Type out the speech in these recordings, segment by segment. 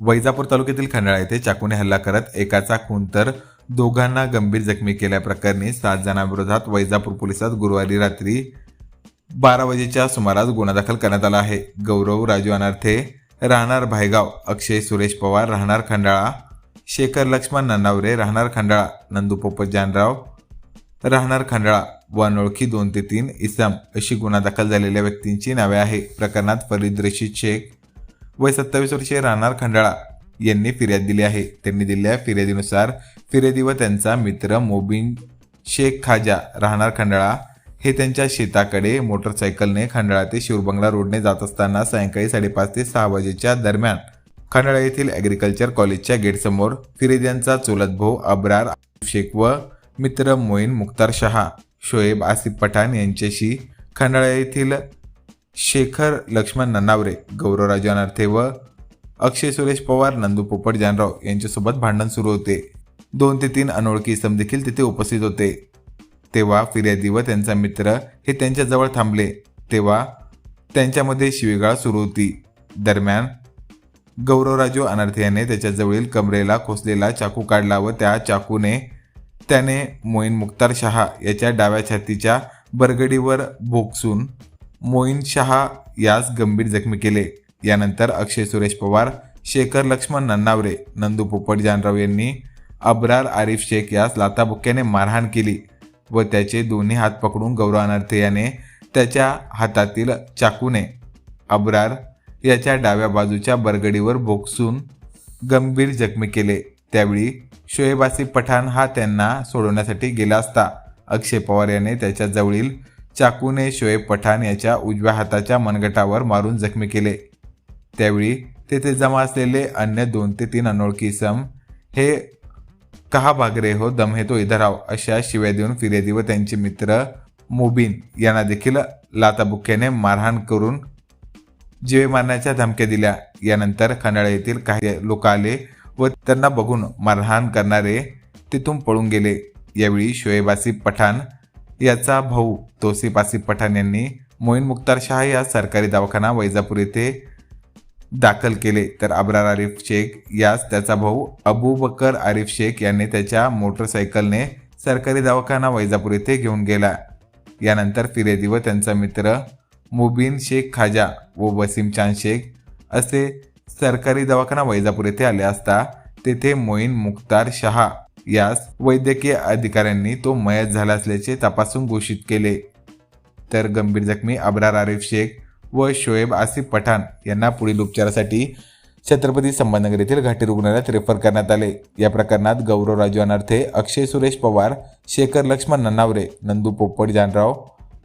वैजापूर तालुक्यातील खंडाळा येथे चाकूने हल्ला करत एकाचा खून तर दोघांना गंभीर जखमी केल्याप्रकरणी सात जणांविरोधात वैजापूर पोलिसात गुरुवारी रात्री बारा वाजेच्या सुमारास गुन्हा दाखल करण्यात आला आहे. गौरव राजू अनर्थे राहणार भायगाव अक्षय सुरेश पवार राहणार खंडाळा शेखर लक्ष्मण नन्नावरे राहणार खंडाळा नंदू पोपट जानराव राहणार खंडाळा व अनोळखी दोन ते तीन इसम अशी गुन्हा दाखल झालेल्या व्यक्तींची नावे आहे प्रकरणात फरीद रशीद शेख वय सत्तावीस वर्षीय राहणार खंडाळा यांनी फिर्याद दिली आहे. त्यांनी दिलेल्या फिर्यादीनुसार फिर्यादी व त्यांचा मित्र मोबिन शेख खाजा राहणार खंडाळा हे त्यांच्या शेताकडे मोटरसायकलने खंडाळा ते शिवबंगला रोडने जात असताना सायंकाळी साडेपाच ते सहा वाजेच्या दरम्यान खंडाळा येथील ॲग्रिकल्चर कॉलेजच्या गेटसमोर फिर्याद्यांचा चुलत भाऊ अब्रार शेख व मित्र मोईन मुख्तार शहा शोएब आसिफ पठाण यांच्याशी खंडाळा येथील शेखर लक्ष्मण नन्नावरे गौरवराजू अनर्थे व अक्षय सुरेश पवार नंदू पोपट जानराव यांच्यासोबत भांडण सुरू होते. दोन ते तीन अनोळखी इसम देखील तिथे उपस्थित होते. तेव्हा फिर्यादी व त्यांचा मित्र हे त्यांच्याजवळ थांबले. तेव्हा त्यांच्यामध्ये शिवीगाळ सुरू होती. दरम्यान गौरवराजू अनर्थे याने त्याच्याजवळील कमरेला खोसलेला चाकू काढला व त्या चाकूने त्याने मोईन मुख्तार शहा याच्या डाव्या छातीच्या बरगडीवर भोगसून मोईन शहा यास गंभीर जखमी केले. यानंतर अक्षय सुरेश पवार शेखर लक्ष्मण नन्नावरे नंदू पोपट जानराव यांनी अब्रार आरिफ शेख यास लाताबुक्क्याने मारहाण केली व त्याचे दोन्ही हात पकडून गौरव याने त्याच्या हातातील चाकूने अब्रार याच्या डाव्या बाजूच्या बरगडीवर भोगसून गंभीर जखमी केले. त्यावेळी शोएब पठाण हा त्यांना सोडवण्यासाठी गेला असता. अक्षय पवार याने त्याच्या जवळील चाकूने शोएब पठाण याच्या उजव्या हाताच्या मनगटावर मारून जखमी केले. त्यावेळी तेथे जमा असलेले अन्य दोन ते तीन अनोळखी सम हे कहा भाग रे हो दम हे तो इधर आव अशा शिव्या देऊन फिर्यादी व त्यांचे मित्र मुबीन यांना देखील लाताबुक्क्याने मारहाण करून जीवे मारण्याच्या धमक्या दिल्या. यानंतर खंडाळा येथील काही लोक आले व त्यांना बघून मारहाण करणारे तिथून पळून गेले. यावेळी शोएब पठाण याचा भाऊ तोसिफ आसिफ पठाण यांनी मोईन मुख्तार शहा या सरकारी दवाखाना वैजापूर येथे दाखल केले. तर अब्रार आरिफ शेख यास त्याचा भाऊ अबू बकर आरिफ शेख यांनी त्याच्या मोटरसायकलने सरकारी दवाखाना वैजापूर येथे घेऊन गेला. यानंतर फिर्यादी व त्यांचा मित्र मुबीन शेख खाजा व वसीम चांद शेख असे सरकारी दवाखाना वैजापूर येथे आले असता तेथे मोईन मुख्तार शहा यास वैद्यकीय अधिकाऱ्यांनी तो मयत झाला असल्याचे तपासून घोषित केले. तर गंभीर जखमी अब्रार आरिफ शेख व शोएब आसिफ पठाण यांना पुढील उपचारासाठी छत्रपती संभाजीनगर येथील घाटी रुग्णालयात रेफर करण्यात आले. या प्रकरणात गौरव राजू अनर्थे अक्षय सुरेश पवार शेखर लक्ष्मण नन्नावरे नंदू पोपट जानराव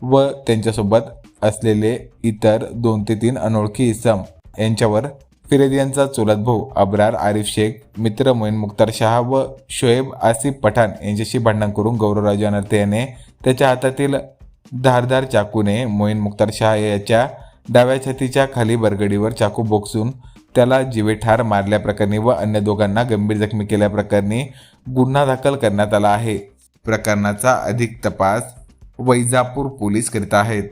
व त्यांच्यासोबत असलेले इतर दोन ते तीन अनोळखी इसम यांच्यावर फिरेद यांचा चुलत भाऊ अब्रार आरिफ शेख मित्र मोईन मुख्तार शहा व शोएब आसिफ पठाण यांच्याशी भांडण करून गौरवराजू अनर्थे याने त्याच्या हातातील धारदार चाकूने मोईन मुख्तार शहा याच्या डाव्या छातीच्या खाली बरगडीवर चाकू बोक्सून त्याला जीवेठार मारल्याप्रकरणी व अन्य दोघांना गंभीर जखमी केल्याप्रकरणी गुन्हा दाखल करण्यात आला आहे. प्रकरणाचा अधिक तपास वैजापूर पोलीस करीत आहेत.